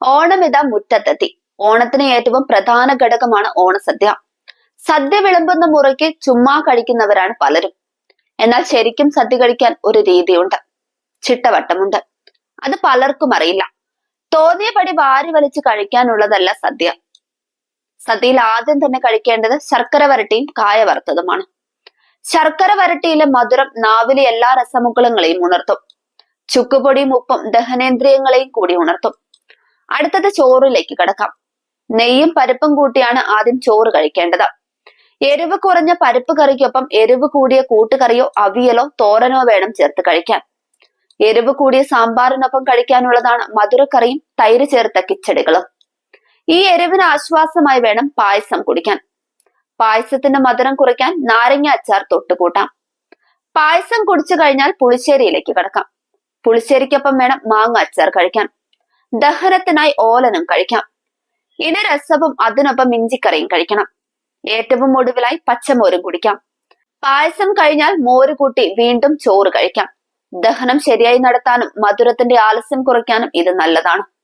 ഓണം ഇതാ മുറ്റത്തെത്തി. ഓണത്തിന് ഏറ്റവും പ്രധാന ഘടകമാണ് ഓണസദ്യ. സദ്യ വിളമ്പുന്ന മുറയ്ക്ക് ചുമ്മാ കഴിക്കുന്നവരാണ് പലരും. എന്നാൽ ശരിക്കും സദ്യ കഴിക്കാൻ ഒരു രീതിയുണ്ട്. ചിട്ടവട്ടമുണ്ട്. അത് പലർക്കും അറിയില്ല. തോന്നിയ പടി വാരി വലിച്ച് കഴിക്കാനുള്ളതല്ല സദ്യ. സദ്യയിൽ ആദ്യം തന്നെ കഴിക്കേണ്ടത് ശർക്കര വരട്ടിയും കായ വറുത്തതുമാണ്. ശർക്കര വരട്ടിയിലെ മധുരം നാവിലെ എല്ലാ രസമുക്കളങ്ങളെയും ഉണർത്തും. ചുക്കുപൊടിയും ഉപ്പും ദഹനേന്ദ്രിയങ്ങളെയും കൂടി ഉണർത്തും. അടുത്തത് ചോറിലേക്ക് കിടക്കാം. നെയ്യും പരിപ്പും കൂട്ടിയാണ് ആദ്യം ചോറ് കഴിക്കേണ്ടത്. എരിവ് കുറഞ്ഞ പരിപ്പ് കറിക്കൊപ്പം എരിവ് കൂടിയ കൂട്ടുകറിയോ അവിയലോ തോരനോ വേണം ചേർത്ത് കഴിക്കാൻ. എരിവ് കൂടിയ സാമ്പാറിനൊപ്പം കഴിക്കാനുള്ളതാണ് മധുരക്കറിയും തൈര് ചേർത്ത കിച്ചടികളും. ഈ എരിവിന് ആശ്വാസമായി വേണം പായസം കുടിക്കാൻ. പായസത്തിന്റെ മധുരം കുറയ്ക്കാൻ നാരങ്ങ അച്ചാർ തൊട്ടുകൂട്ടാം. പായസം കുടിച്ചു കഴിഞ്ഞാൽ പുളിശ്ശേരിയിലേക്ക് കിടക്കാം. പുളിശ്ശേരിക്കൊപ്പം വേണം മാങ്ങ അച്ചാർ കഴിക്കാൻ. ദഹനത്തിനായി ഓലനും കഴിക്കാം. ഇനി രസവും അതിനൊപ്പം ഇഞ്ചിക്കറിയും കഴിക്കണം. ഏറ്റവും ഒടുവിലായി പച്ചമോരും കുടിക്കാം. പായസം കഴിഞ്ഞാൽ മോര് കൂട്ടി വീണ്ടും ചോറ് കഴിക്കാം. ദഹനം ശരിയായി നടത്താനും മധുരത്തിന്റെ ആലസ്യം കുറയ്ക്കാനും ഇത് നല്ലതാണ്.